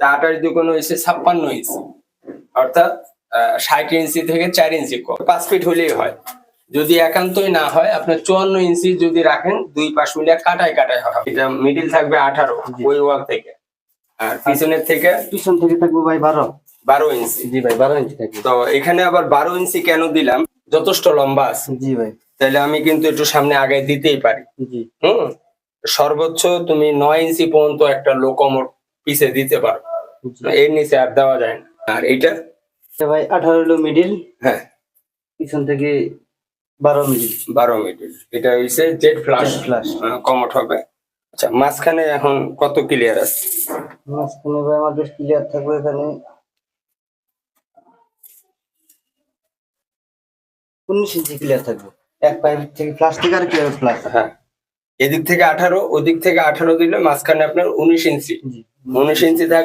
তা আঠাশ দুগুণ হয়েছে ছাপ্পান্ন ইঞ্চি। অর্থাৎ ষাট ইঞ্চি থেকে চার ইঞ্চি কম। পাঁচ ফিট হলেই হয়। যদি একান্তই না হয় আপনার চুয়ান্ন ইঞ্চি যদি রাখেন দুই পাশ মিলিয়ে কাটায় কাটায় হবে। এটা মিডিল থাকবে আঠারো ওই ওয়াল থেকে। আর পিছনের থেকে পিছন থেকে থাকবে ভাই বারো। বারো ইঞ্চি। জি ভাই বারো ইঞ্চি থাকবে। তো এখানে আবার বারো ইঞ্চি কেন দিলাম? যথেষ্ট লম্বা আছে। জি ভাই। তাহলে আমি কিন্তু একটু সামনে আগে দিতেই পারি। জি। হুম? সর্বোচ্চ তুমি নয় ইঞ্চি পর্যন্ত একটা লোকমোট পিছে দিতে পারো। এর নিচে আর দেওয়া যায় না। আর এইটা? এটা ভাই আঠারো হলো মিডিল হ্যাঁ। পিছন থেকে বারো মিডিল বারো মিডিল এটা হইছে জেড ফ্লাশ ফ্লাশ কমট হবে। আচ্ছা মাঝখানে এখন কত ক্লিয়ার আছে? মাঝখানে ভাই আমাদের ক্লিয়ার থাকবে এখানে। উনিশ ইঞ্চি ক্লিয়ার থাকবে। এক পাইপ থেকে থেকে আর ক্লিয়ার ফ্লাশ হ্যাঁ। এদিক থেকে আঠারো ওদিক থেকে আঠারো দিলে মাঝখানে আপনার উনিশ ইঞ্চি উনিশ ইঞ্চি থাকলে